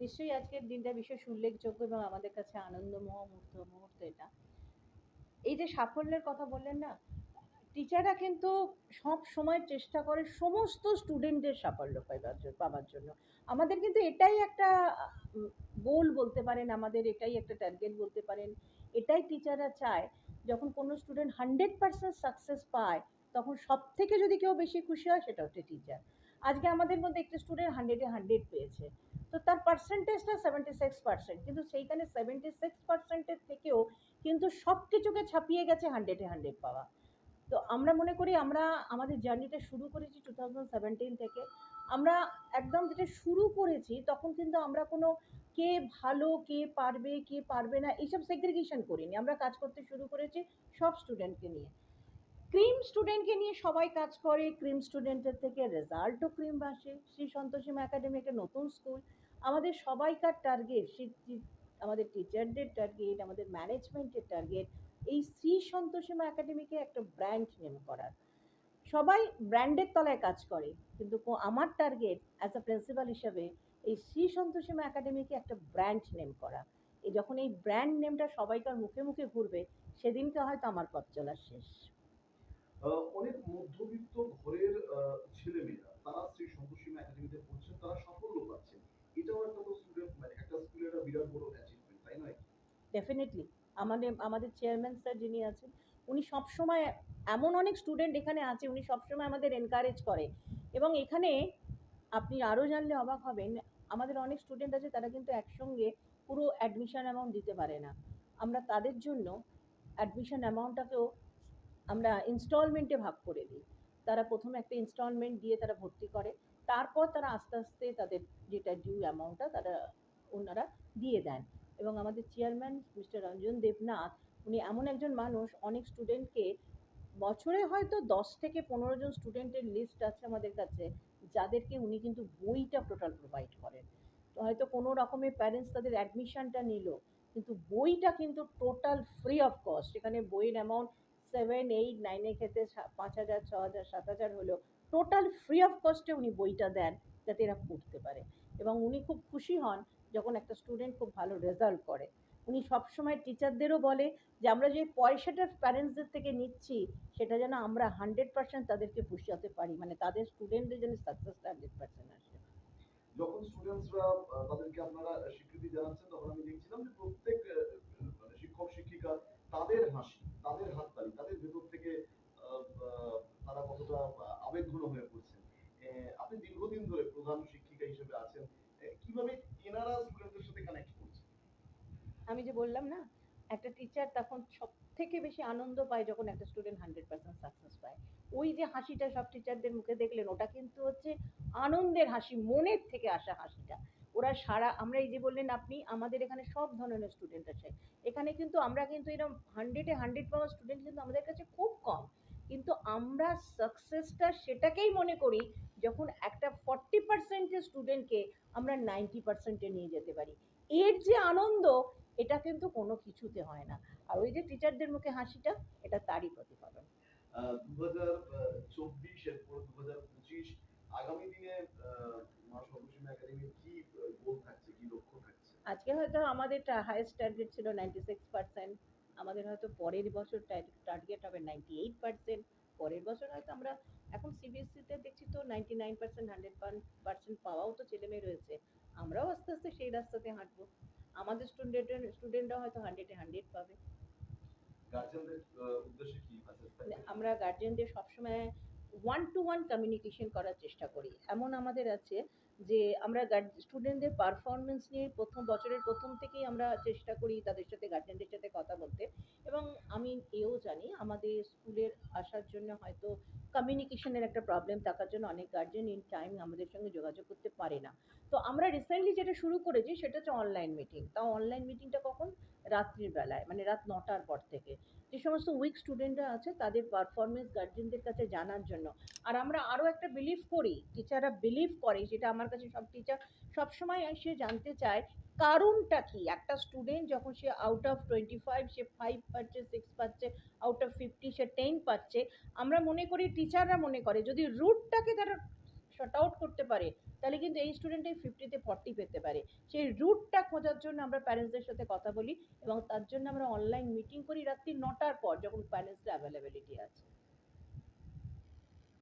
নিশ্চয়ই আজকের দিনটা বিশেষ উল্লেখযোগ্য এবং আমাদের কাছে আনন্দময় মুহূর্ত মুহূর্ত এটা। এই যে সাফল্যের কথা বললেন না, টিচাররা কিন্তু সব সময় চেষ্টা করে সমস্ত স্টুডেন্টদের সাফল্য পাইবার জন্য, পাওয়ার জন্য। আমাদের কিন্তু এটাই একটা, গোল বলতে পারেন, আমাদের এটাই একটা টার্গেট বলতে পারেন। এটাই টিচাররা চায়, যখন কোনো স্টুডেন্ট হান্ড্রেড পার্সেন্ট সাকসেস পায়, তখন সব থেকে যদি কেউ বেশি খুশি হয়, সেটা হচ্ছে টিচার আজকে আমাদের মধ্যে একটি স্টুডেন্ট হান্ড্রেডে হান্ড্রেড পেয়েছে। তো তার পার্সেন্টেজটা সেভেন্টি সিক্স পার্সেন্ট কিন্তু সেইখানে সেভেন্টি সিক্স পার্সেন্টের থেকেও কিন্তু সব কিছুকে ছাপিয়ে গেছে হান্ড্রেডে হান্ড্রেড পাওয়া। তো আমরা মনে করি আমরা আমাদের জার্নিটা শুরু করেছি টু থাউজেন্ড সেভেন্টিন থেকে। আমরা একদম যেটা শুরু করেছি, তখন কিন্তু আমরা কোনো কে ভালো, কে পারবে কে পারবে না, এইসব সেগ্রিগেশন করিনি। আমরা কাজ করতে শুরু করেছি সব স্টুডেন্টকে নিয়ে। ক্রিম স্টুডেন্টকে নিয়ে সবাই কাজ করে, ক্রিম স্টুডেন্টের থেকে রেজাল্টও ক্রিম আসে। শ্রী সন্তোষিমা একাডেমি একটা নতুন স্কুল। আমাদের সবাইকার টার্গেট আমাদের টিচারদের টার্গেট আমাদের ম্যানেজমেন্টের টার্গেট এই শ্রী সন্তোষিমা একাডেমিকে একটা ব্র্যান্ড নেম করার। সবাই ব্র্যান্ডের তলায় কাজ করে, কিন্তু আমার টার্গেট অ্যাজ আ প্রিন্সিপাল হিসাবে এই শ্রী সন্তোষিমা একাডেমিকে একটা ব্র্যান্ড নেম করা। এই যখন এই ব্র্যান্ড নেমটা সবাইকার মুখে মুখে ঘুরবে, সেদিনকে হয়তো আমার পথ চলা শেষ। অনেক মধ্যবিত্ত ঘরের ছেলেমেয়েরা, তারা শ্রী সন্তোষীমা একাডেমিতে পড়ছেন, তারা সাফল্য পাচ্ছেন। এটাও একটা তো স্টুডেন্ট মানে একটা স্কুলের একটা বিরাট বড় অ্যাচিভমেন্ট তাই নয়? ডেফিনেটলি আমাদের আমাদের চেয়ারম্যান স্যার যিনি আছেন, উনি সবসময় এমন অনেক স্টুডেন্ট এখানে আছে, উনি সবসময় আমাদের এনকারেজ করে। এবং এখানে আপনি আরও জানলে অবাক হবেন, আমাদের অনেক স্টুডেন্ট আছে, তারা কিন্তু একসঙ্গে পুরো অ্যাডমিশন অ্যামাউন্ট দিতে পারে না। আমরা তাদের জন্য অ্যাডমিশন অ্যামাউন্টটাকেও আমরা ইনস্টলমেন্টে ভাগ করে দিই। তারা প্রথমে একটা ইনস্টলমেন্ট দিয়ে তারা ভর্তি করে, তারপর তারা আস্তে আস্তে তাদের যেটা ডিউ অ্যামাউন্টটা তারা ওনারা দিয়ে দেন। এবং আমাদের চেয়ারম্যান মিস্টার রঞ্জন দেবনাথ, উনি এমন একজন মানুষ, অনেক স্টুডেন্টকে বছরে হয়তো দশ থেকে পনেরো জন স্টুডেন্টের লিস্ট আছে আমাদের কাছে, যাদেরকে উনি কিন্তু বইটা টোটাল প্রোভাইড করেন। তো হয়তো কোনো রকমের প্যারেন্টস তাদের অ্যাডমিশনটা নিল, কিন্তু বইটা কিন্তু টোটাল ফ্রি অফ কস্ট সেখানে বইয়ের অ্যামাউন্ট সেভেন এইট নাইনের ক্ষেত্রে পাঁচ হাজার, ছ হাজার, সাত হাজার হলো টোটাল ফ্রি অফ কস্টে উনি বইটা দেন যাতে এরা পড়তে পারে। এবং উনি খুব খুশি হন যখন একটা স্টুডেন্ট খুব ভালো রেজাল্ট করে। উনি সবসময় টিচারদেরও বলে যে, আমরা যে পয়সাটা প্যারেন্টসদের থেকে নিচ্ছি, সেটা যেন আমরা হান্ড্রেড পার্সেন্ট তাদেরকে পুষাতে পারি। মানে তাদের স্টুডেন্টদের যেন সাকসেসটা হান্ড্রেড পার্সেন্ট আসে। যখন স্টুডেন্টসরা তাদেরকে আপনারা স্বীকৃতি জানাচ্ছেন, তখন আমি দেখছিলাম যে প্রত্যেক মানে শিক্ষক শিক্ষিকা তাদের হাসি। তাদের হাততালি তাদের ভেতর থেকে তারা কতটা আবেগঘন হয়ে পড়ছেন? আপনি দীর্ঘদিন ধরে প্রধান শিক্ষিকা হিসেবে আছেন কীভাবে এনারা স্টুডেন্টদের সাথে কানেক্ট করছেন? আমি যে বললাম না, একটা টিচার তখন সব থেকে বেশি আনন্দ পায় যখন একটা স্টুডেন্ট হান্ড্রেড পার্সেন্ট সাকসেস পায়। ওই যে হাসিটা সব টিচারদের মুখে দেখলেন, ওটা কিন্তু হচ্ছে আনন্দের হাসি, মনের থেকে আসা হাসিটা। ওরা সারা আমরা এই যে বললেন আপনি আমাদের এখানে সব ধরনের স্টুডেন্ট আছে। এখানে কিন্তু আমরা কিন্তু এরকম হান্ড্রেডে হান্ড্রেড পাওয়ার স্টুডেন্ট কিন্তু আমাদের কাছে খুব কম। কিন্তু আমরা সাকসেসটা সেটাকেই মনে করি যখন একটা ফর্টি পার্সেন্টের স্টুডেন্টকে আমরা নাইনটি পার্সেন্টে নিয়ে যেতে পারি। এর যে আনন্দ এটা কিন্তু কোনো কিছুতে হয় না। আর ওই যে টিচারদের মুখে হাসিটা এটা তারই প্রতিফলন। আগামী দিনে আহ, মা সন্তোষীমা একাডেমির কি গোল থাকছে কি লক্ষ্য থাকছে আজকে হয়তো আমাদের হায়েস্ট টার্গেট ছিল নাইনটি সিক্স পার্সেন্ট আমাদের হয়তো পরের বছর টার্গেট হবে নাইনটি এইট পার্সেন্ট পরের বছর হয়তো আমরা এখন সিবিএসসিতে দেখছি তো ninety nine percent hundred percent পাওয়াও তো ছেলেমেয়ে রয়েছে আমরাও আস্তে আস্তে সেই রাস্তাতে হাঁটবো। আমাদের স্টুডেন্টের স্টুডেন্টরা হয়তো হান্ড্রেডে হান্ড্রেড পাবে। আমরা গার্জেনদের সবসময় ওয়ান টু ওয়ান কমিউনিকেশন করার চেষ্টা করি। এমন আমাদের আছে যে আমরা স্টুডেন্টদের পারফরমেন্স নিয়ে প্রথম বছরের প্রথম থেকেই আমরা চেষ্টা করি তাদের সাথে গার্জেনদের সাথে কথা বলতে। এবং আমি এও জানি আমাদের স্কুলের আসার জন্য হয়তো কমিউনিকেশনের একটা প্রবলেম থাকার জন্য অনেক গার্জেন ইন টাইম আমাদের সঙ্গে যোগাযোগ করতে পারে না। তো আমরা রিসেন্টলি যেটা শুরু করেছি সেটা হচ্ছে অনলাইন মিটিং তাও অনলাইন মিটিংটা কখন? রাত্রির বেলায় মানে রাত নটার পর থেকে। যে সমস্ত উইক স্টুডেন্টরা আছে তাদের পারফরমেন্স গার্জেনদের কাছে জানার জন্য। আর আমরা আরও একটা বিলিভ করি টিচাররা বিলিভ করে যেটা আমার কাছে সব টিচার সবসময় এসে জানতে চায়, কারণটা কি? একটা স্টুডেন্ট যখন সে আউট অফ টোয়েন্টি ফাইভ সে ফাইভ পাচ্ছে সিক্স পাচ্ছে আউট অফ ফিফটি সে টেন পাচ্ছে, আমরা মনে করি টিচাররা মনে করে, যদি রুটটাকে তারা শর্ট আউট করতে পারে, তাহলে কিন্তু এই স্টুডেন্টই ফিফটিতে ফর্টি পেতে পারে। সেই রুটটা খোঁজার জন্য আমরা প্যারেন্টসদের সাথে কথা বলি এবং তার জন্য আমরা অনলাইন মিটিং করি রাত্রি নটার পর, যখন প্যারেন্টসদের অ্যাভেলেবিলিটি আছে।